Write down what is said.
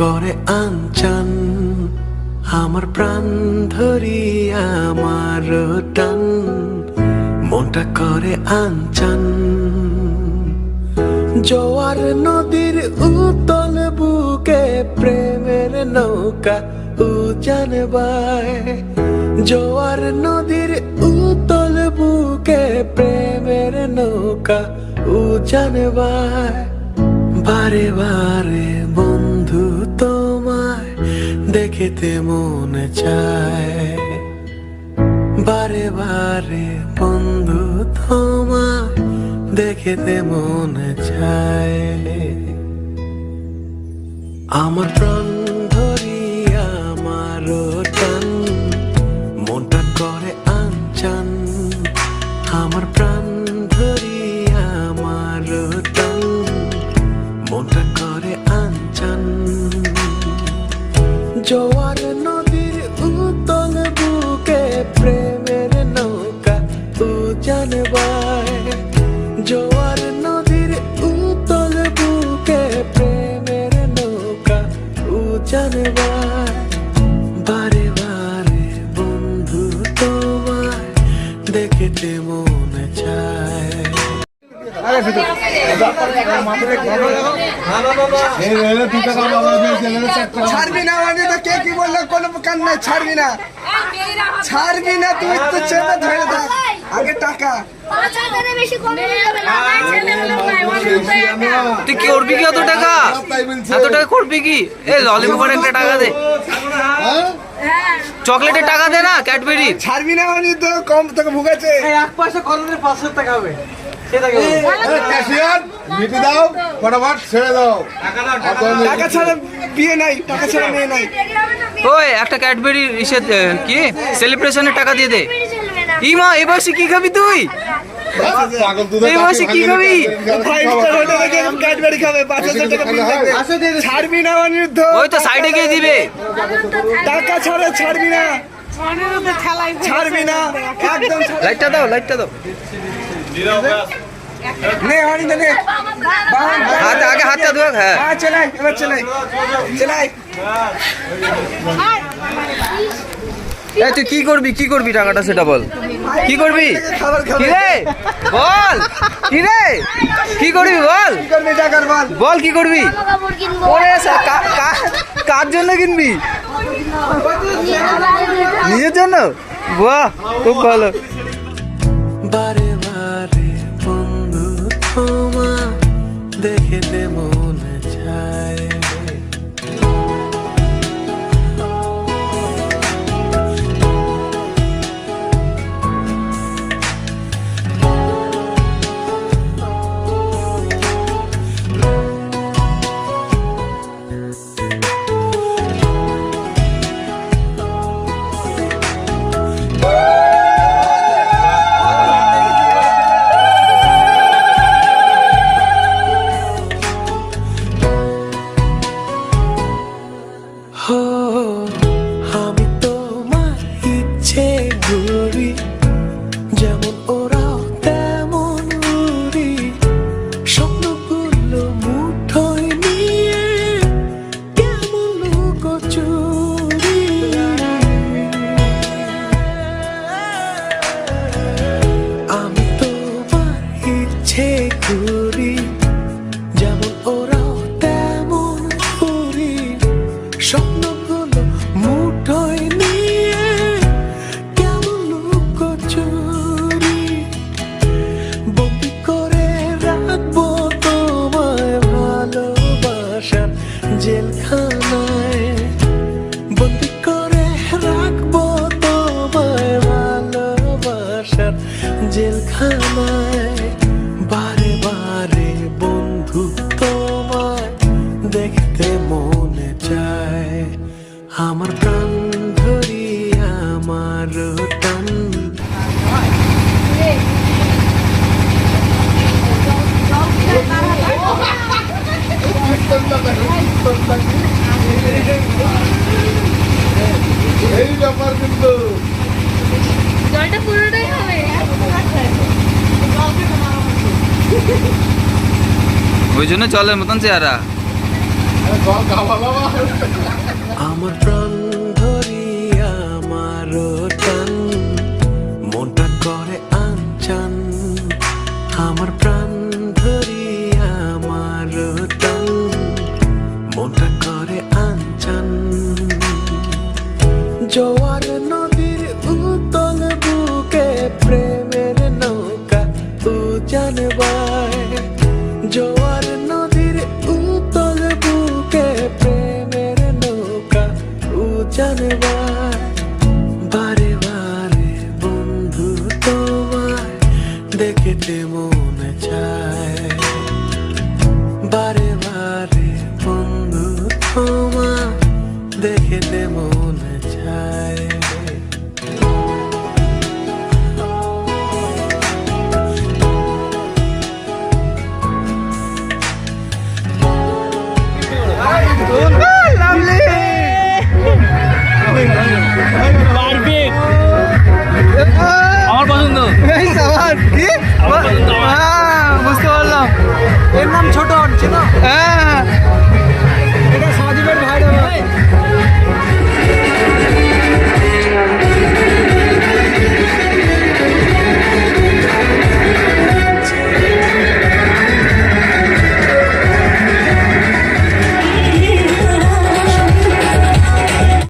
করে আনচান, আমার প্রাণ ধরি আমার টান। মনটা করে আনচান, জোয়ার নদীর উতল বুকে প্রেমের নৌকা উজান বায়। জোয়ার নদীর উতল বুকে প্রেমের নৌকা উজান বায়। বারে বারে তোমায় দেখিতে মন চায়। বারে বারে বন্ধু তোমার দেখিতে মন চায়। আমার প্রাণ জোয়ার নদীর উত্তল বুকে প্রেমের নৌকা উজান বায় জোয়ার নদীর উতল বুকে প্রেমের নৌকা উজান বায় ছাড়বি না মানে তো কে কি বলল কোনো কান নাই ছাড়বি না ছাড়বি না তুই তো চেপে ধরে থাক আগে টাকা একা। তুই কি করবি কি এত টাকা এত টাকা করবি কি এ ললিপপের একটা টাকা দে হ্যাঁ চকলেটের টাকা দে না ক্যাডবেরি ছাড়বি না মানে তো কম তোকে ভুগেছে ক্যাশিয়ার মিটি দাও ফটাফট ছেড়ে দাও। টাকা ছাড়া বিয়ে নাই টাকা ছাড়া মেয়ে নাই। ওই একটা ক্যাডবেরি ইসে কি? সেলিব্রেশনের টাকা দিয়ে দে। ইমা বয়সে কি খাবি তুই? পাগল দুধে এই বয়সে কি খাবি? ক্যাডবেরি খাবে পাঁচ হাজার টাকা ছাড়বি না ওই তো সাইডে গিয়ে দিবে। টাকা ছাড়া ছাড়বি না। ছাড়বি না। একদম লাইটটা দাও লাইটটা দাও। নে অনিন্দ নে বাহন হাত আগে হাতটা ধোয়া হ্যাঁ। হ্যাঁ চলাই এবার চলাই চলাই এই তুই কি করবি কি করবি টাকাটা সেটা বল। কি করবি? খাবার কি রে? বল। কি রে? কি করবি বল। কি করবি টাকার বল। বল কি করবি? ওরে কার জন্য কিনবি? নিজের জন্য? বাহ খুব ভালো। তোমা দেখিতে মনে জেলখানায় বারে বারে বন্ধু তোমায় দেখতে মনে চায়। আমার প্রাণ ধরি আমার টান এই ব্যাপার কিন্তু। জলটা পুরোটাই হবে ওই জন্য চলের মতন চেহারা। আমার প্রাণ দেখেতে মনে